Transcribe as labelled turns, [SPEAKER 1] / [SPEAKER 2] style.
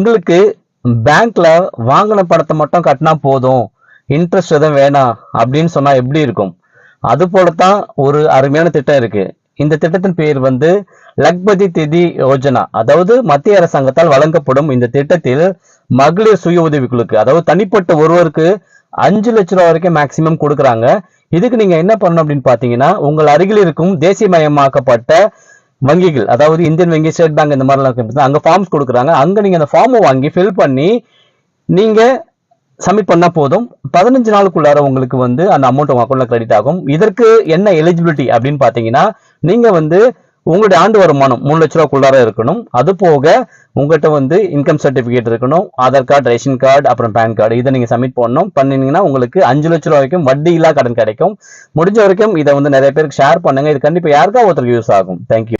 [SPEAKER 1] உங்களுக்கு பேங்க்ல வாங்கின பணத்தை மட்டும் கட்டினா போதும். இன்ட்ரெஸ்ட் எதுவும் வேணாம் அப்படின்னு சொன்னா எப்படி இருக்கும்? அது போலத்தான் ஒரு அருமையான திட்டம் இருக்கு. இந்த திட்டத்தின் பேர் வந்து லக்பதி திதி யோஜனா. அதாவது மத்திய அரசாங்கத்தால் வழங்கப்படும் இந்த திட்டத்தில் மகளிர் சுய உதவிக்குழுக்கு அதாவது தனிப்பட்ட ஒருவருக்கு அஞ்சு லட்ச ரூபா வரைக்கும் மேக்சிமம் கொடுக்குறாங்க. இதுக்கு நீங்க என்ன பண்ணணும் அப்படின்னு பாத்தீங்கன்னா உங்கள் அருகில் இருக்கும் தேசியமயமாக்கப்பட்ட வங்கிகள் அதாவது இந்தியன் வங்கி ஸ்டேட் பேங்க் இந்த மாதிரிலாம் இருக்கு அங்க ஃபார்ம்ஸ் கொடுக்குறாங்க. அங்கே நீங்கள் அந்த ஃபார்மை வாங்கி ஃபில் பண்ணி நீங்கள் சப்மிட் பண்ணால் போதும். பதினஞ்சு நாளுக்குள்ளார உங்களுக்கு வந்து அந்த அமௌண்ட் உங்கள் அக்கௌண்ட்டில் கிரெடிட் ஆகும். இதற்கு என்ன எலிஜிபிலிட்டி அப்படின்னு பார்த்தீங்கன்னா நீங்கள் வந்து உங்களுடைய ஆண்டு வருமானம் மூணு லட்ச ரூபாக்குள்ளார இருக்கணும். அது போக உங்கள்கிட்ட வந்து இன்கம் சர்டிஃபிகேட் இருக்கணும் ஆதார் கார்டு ரேஷன் கார்டு அப்புறம் பேன் கார்டு இதை நீங்கள் சப்மிட் பண்ணணும். பண்ணினீங்கன்னா உங்களுக்கு அஞ்சு லட்ச ரூபா வரைக்கும் வட்டி இல்லா கடன் கிடைக்கும். முடிஞ்ச வரைக்கும் இதை வந்து நிறைய பேருக்கு ஷேர் பண்ணுங்க. இது கண்டிப்பாக யாருக்கா ஒருத்தருக்கு யூஸ் ஆகும். தேங்க்யூ